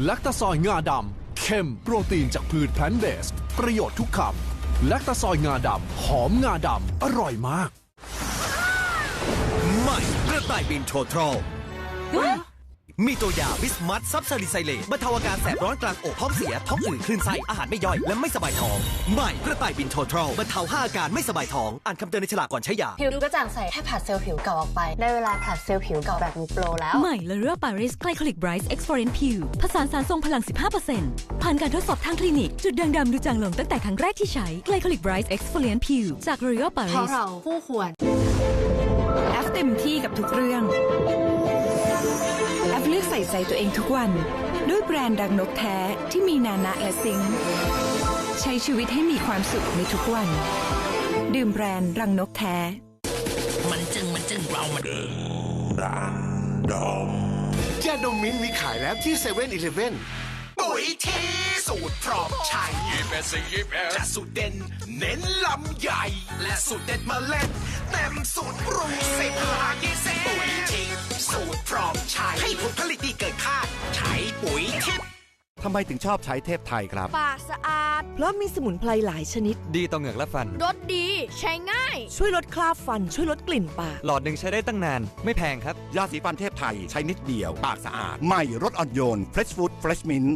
แลคตาซอยงาดำเข้มโปรตีนจากพืชแพลนเบส ประโยชน์ทุกคำแลคตาซอยงาดำหอมงาดำอร่อยมาก ใหม่กระต่ายบินโททรล มีตัวยาบิสมัตซับซาลิไซเลตบรรเทาอาการแสบร้อนกลางอกท้องเสีย ท้องอืดคลื่นไส้อาหารไม่ย่อย และไม่สบายท้อง ใหม่กระต่ายบินโททรลบรรเทาห้าอาการไม่สบายท้อง อ่านคำเตือนในฉลากก่อนใช้ยา ผิวดูกระจ่างใสแค่ผัดเซลล์ผิวเก่าออกไป ได้เวลาผัดเซลล์ผิวเก่าแบบมีโปรแล้ว ใหม่เลเรือปาริสไกลโคลิกไบรท์เอ็กซ์ฟอร์เรนผิวผสานสารทรงพลัง 15%ผ่านการทดสอบทางคลินิก จุดด่างดำดูจางลงตั้งแต่ครั้งแรกที่ใช้ไกลโคลิกไบรท์เอ็กซ์ฟอร์เรนผิวจากเรือปาเพริราะสเราคู่ควรแอฟเต็มที่กับทุกเรื่องแอฟเลือก ใส่ใจตัวเองทุกวัน ด้วยแบรนด์ดังนกแท้ที่มีนานะและซิงค์ใช้ชีวิตให้มีความสุขในทุกวัน ดื่มแบรนด์รังนกแท้ยาดมมิ้นท์มีขายแล้วที่เซเว่นอีเลฟเว่นปุ๋ยที่สูตรพร้อมใช้จะสูตรเด่นเน้นลำใหญ่ และสูตรเด็ดเมล็ดเต็มสูต ทำไมถึงชอบใช้เทพไทยครับ ปากสะอาด เพราะมีสมุนไพรหลายชนิด ดีต่อเหงือกและฟัน รสดี ใช้ง่าย ช่วยลดคราบฟัน ช่วยลดกลิ่นปาก หลอดหนึ่งใช้ได้ตั้งนาน ไม่แพงครับ ยาสีฟันเทพไทยใช้นิดเดียว ปากสะอาด ใหม่รสอ่อนโยน Fresh Food Fresh Mint